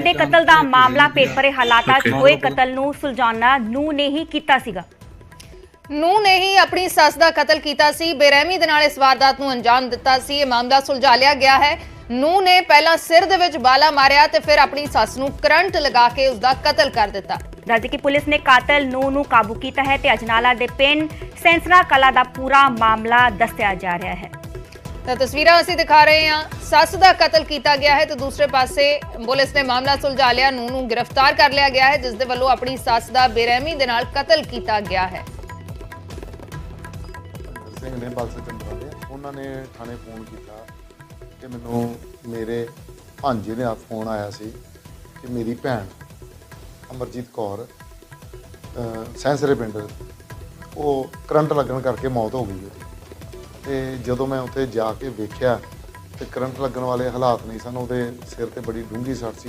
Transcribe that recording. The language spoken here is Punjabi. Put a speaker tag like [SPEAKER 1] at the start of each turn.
[SPEAKER 1] ਦੇ ਕਤਲ ਦਾ ਮਾਮਲਾ ਪੇਪਰੇ ਹਾਲਾਤਾਂ 'ਚ ਹੋਏ। ਕਤਲ ਨੂੰ ਸੁਲਝਾਉਣਾ ਨੂੰ ਨੇ ਹੀ ਕੀਤਾ ਸੀਗਾ।
[SPEAKER 2] ਨੂੰ ਨੇ ਹੀ ਆਪਣੀ ਸੱਸ ਦਾ ਕਤਲ ਕੀਤਾ ਸੀ। ਬੇਰਹਿਮੀ ਦੇ ਨਾਲ ਇਸ ਵਾਰਦਾਤ ਨੂੰ ਅੰਜਾਮ ਦਿੱਤਾ ਸੀ। ਇਹ ਮਾਮਲਾ ਸੁਲਝਾ ਲਿਆ ਗਿਆ ਹੈ। ਨੂੰ ਨੇ ਪਹਿਲਾਂ ਸਿਰ ਦੇ ਵਿੱਚ ਬਾਲਾ ਮਾਰਿਆ ਤੇ ਫਿਰ ਆਪਣੀ ਸੱਸ ਨੂੰ ਕਰੰਟ ਲਗਾ ਕੇ ਉਸ ਦਾ ਕਤਲ ਕਰ ਦਿੱਤਾ।
[SPEAKER 1] ਦੱਸਦੇ ਕਿ ਪੁਲਿਸ ਨੇ ਕਾਤਲ ਨੂੰ ਨੂੰ ਕਾਬੂ ਕੀਤਾ ਹੈ ਤੇ ਅਜਨਾਲਾ ਦੇ ਪਿੰਡ ਸੈਂਸਰਾ ਕਲਾ ਦਾ ਪੂਰਾ ਮਾਮਲਾ ਦੱਸਿਆ ਜਾ ਰਿਹਾ ਹੈ।
[SPEAKER 2] ਤਾਂ ਤਸਵੀਰਾਂ ਅਸੀਂ ਦਿਖਾ ਰਹੇ ਹਾਂ। ਸੱਸ ਦਾ ਕਤਲ ਕੀਤਾ ਗਿਆ ਹੈ ਤੇ ਦੂਸਰੇ ਪਾਸੇ ਪੁਲਿਸ ਨੇ ਮਾਮਲਾ ਸੁਲਝਾ ਲਿਆ। ਨੂੰ ਨੂੰ ਗ੍ਰਿਫਤਾਰ ਕਰ ਲਿਆ ਗਿਆ ਹੈ, ਜਿਸ ਦੇ ਵੱਲੋਂ ਆਪਣੀ ਸੱਸ ਦਾ ਬੇਰਹਿਮੀ ਦੇ ਨਾਲ ਕਤਲ ਕੀਤਾ ਗਿਆ ਹੈ।
[SPEAKER 3] ਸਿੰਘ ਨੇ ਬਲਸ ਚੰਦਰਾ ਦੇ ਉਹਨਾਂ ਨੇ ਥਾਣੇ ਫੋਨ ਕੀਤਾ ਕਿ ਮੈਨੂੰ ਮੇਰੇ ਭਾਂਜੇ ਨੇ ਫੋਨ ਆਇਆ ਸੀ ਕਿ ਮੇਰੀ ਭੈਣ ਅਮਰਜੀਤ ਕੌਰ ਸੈਂਸਰੇ ਪਿੰਡ, ਉਹ ਕਰੰਟ ਲੱਗਣ ਕਰਕੇ ਮੌਤ ਹੋ ਗਈ ਉਹਦੀ ਤੇ ਜਦੋਂ ਮੈਂ ਉੱਥੇ ਜਾ ਕੇ ਵੇਖਿਆ ਤੇ ਕਰੰਟ ਲੱਗਣ ਵਾਲੇ ਹਾਲਾਤ ਨਹੀਂ ਸਨ, ਉਹਦੇ ਸਿਰ ਤੇ ਬੜੀ ਡੂੰਘੀ ਸੱਟ ਸੀ।